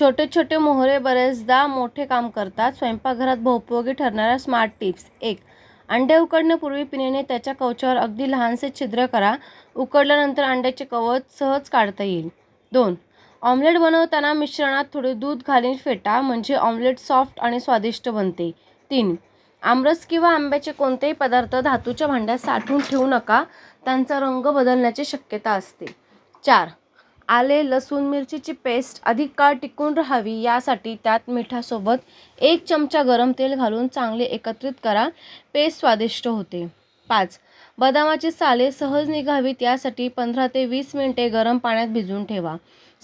छोटे छोटे मोहरे बरेचदा मोठे काम करतात. स्वयंपाकघरात बहुपयोगी ठरणाऱ्या स्मार्ट टिप्स एक अंडे उकडण्यापूर्वी पिण्याने त्याच्या कवचावर अगदी लहानसे छिद्र करा. उकडल्यानंतर अंड्याचे कवच सहज काढता येईल. दोन ऑमलेट बनवताना मिश्रणात थोडे दूध घालून फेटा म्हणजे ऑमलेट सॉफ्ट आणि स्वादिष्ट बनते. तीन आमरस किंवा आंब्याचे कोणतेही पदार्थ धातूच्या भांड्यात साठवून ठेवू नका. त्यांचा रंग बदलण्याची शक्यता असते. चार आले लसूण मिरचीची पेस्ट अधिक काळ टिकून राहावी यासाठी त्यात मिठासोबत एक चमचा गरम तेल घालून चांगले एकत्रित करा. पेस्ट स्वादिष्ट होते. पाच. बदामाची साले सहज निघावीत यासाठी पंधरा ते वीस मिनिटे गरम पाण्यात भिजवून ठेवा.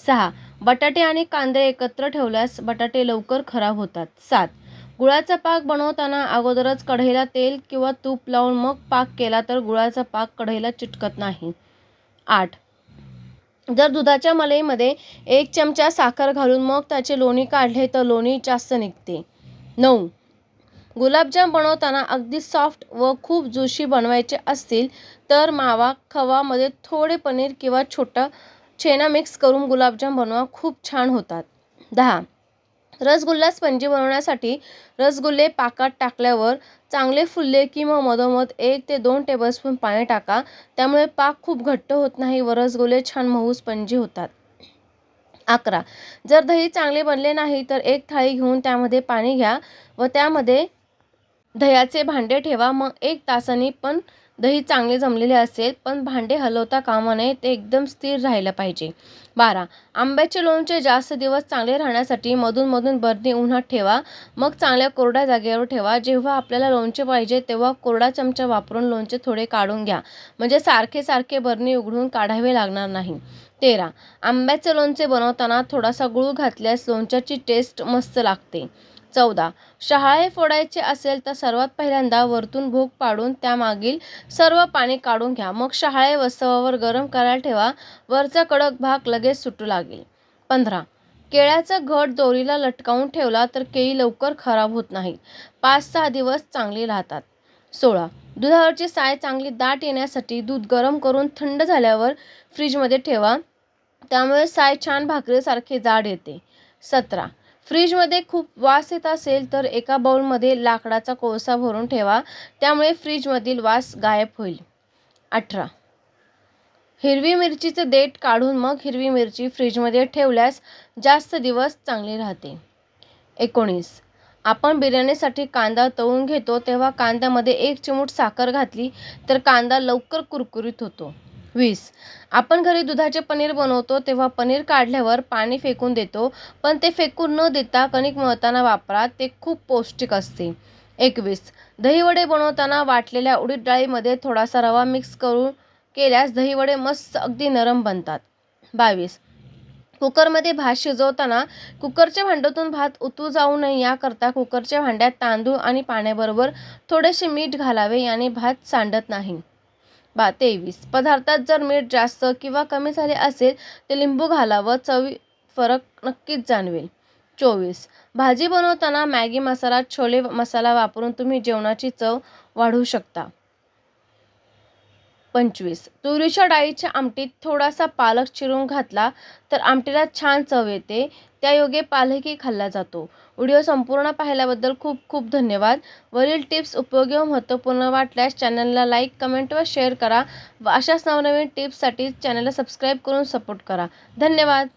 सहा. बटाटे आणि कांदे एकत्र ठेवल्यास बटाटे लवकर खराब होतात. सात. गुळाचा पाक बनवताना अगोदरच कढईला तेल किंवा तूप लावून मग पाक केला तर गुळाचा पाक कढईला चिटकत नाही. आठ. जर दुधाच्या मलईमध्ये एक चमचा साखर घालून मग त्याचे लोणी काढले तर लोणी जास्त निघते. नऊ. गुलाबजाम बनवताना अगदी सॉफ्ट व खूप जुशी बनवायचे असतील तर मावा खवामध्ये थोडे पनीर किंवा छोटा छेना मिक्स करून गुलाबजाम बनवा खूप छान होतात. दहा. रसगुल्ला स्पंजी बनवण्यासाठी रसगुल्ले पाकात टाकल्यावर चांगले फुलले की मग मधोमध एक ते दोन टेबलस्पून पाणी टाका. त्यामुळे पाक खूप घट्ट होत नाही व रसगुल्ले छान मऊ स्पंजी होतात. अकरा. जर दही चांगले बनले नाही तर एक थाळी घेऊन त्यामध्ये पाणी घ्या व त्यामध्ये दह्याचे भांडे ठेवा मग एक तासाने पण दही चांगले जमलेले असेल पण भांडे हलवता कामा नये ते एकदम स्थिर राहिलं पाहिजे. बारा. आंब्याचे लोणचे जास्त दिवस चांगले राहण्यासाठी मधूनमधून बरणी उन्हात ठेवा मग चांगल्या कोरड्या जागेवर ठेवा. जेव्हा आपल्याला लोणचे पाहिजे तेव्हा कोरडा चमचा वापरून लोणचे थोडे काढून घ्या. म्हणजे सारखे सारखे बरणी उघडून काढावे लागणार नाही. तेरा. आंब्याचे लोणचे बनवताना थोडासा गुळ घातल्यास लोणच्याची टेस्ट मस्त लागते. चौदा. शहाळे फोडायचे असेल तर सर्वात पहिल्यांदा वरतून भोग पाडून त्यामागील सर्व पाणी काढून घ्या. मग शहाळे वस्तवावर गरम करायला ठेवा. वरचा कडक भाग लगेच सुटू लागेल. पंधरा. केळ्याचा घट दोरीला लटकावून ठेवला तर केळी लवकर खराब होत नाही पाच सहा दिवस चांगली राहतात. सोळा. दुधावरची साय चांगली दाट येण्यासाठी दूध गरम करून थंड झाल्यावर फ्रीजमध्ये ठेवा. त्यामुळे साय छान भाकरीसारखे जाड येते. सतरा. फ्रीजमध्ये खूप वास येत असेल तर एका बाउलमध्ये लाकडाचा कोळसा भरून ठेवा. त्यामुळे फ्रीजमधील वास गायब होईल. अठरा. हिरवी मिरचीचं देठ काढून मग हिरवी मिरची फ्रीजमध्ये ठेवल्यास जास्त दिवस चांगली राहते. एकोणीस. आपण बिर्याणीसाठी कांदा तळून घेतो तेव्हा कांद्यामध्ये एक चिमूट साखर घातली तर कांदा लवकर कुरकुरीत होतो. वीस. आपण घरी दुधाचे पनीर बनवतो तेव्हा पनीर काढल्यावर पाणी फेकून देतो पण ते फेकून न देता कणिक मळताना वापरा ते खूप पौष्टिक असते. एकवीस. दहीवडे बनवताना वाटलेल्या उडीद डाळीमध्ये थोडासा रवा मिक्स करून केल्यास दहीवडे मस्त अगदी नरम बनतात. बावीस. कुकरमध्ये भात शिजवताना कुकरच्या भांड्यातून भात उतू जाऊ नये याकरता कुकरच्या भांड्यात तांदूळ आणि पाण्याबरोबर थोडेसे मीठ घालावे याने भात सांडत नाही. बा तेवीस. पदार्थात जर मीठ जास्त किंवा कमी झाले असेल तर लिंबू घालावं. चवी फरक नक्कीच जाणवेल. चोवीस. भाजी बनवताना मॅगी मसाला छोले मसाला वापरून तुम्ही जेवणाची चव वाढवू शकता. पंचवीस. तुरीच्या डाळीच्या आमटीत थोडासा पालक चिरून घातला तर आमटीला छान चव येते. त्यायोगे पालकही खाल्ला जातो. व्हिडिओ संपूर्ण पाहिल्याबद्दल खूप खूप धन्यवाद. वरील टिप्स उपयोगी व महत्त्वपूर्ण वाटल्यास चॅनलला लाईक कमेंट व शेअर करा व अशाच नवनवीन टिप्ससाठी चॅनलला सबस्क्राईब करून सपोर्ट करा. धन्यवाद.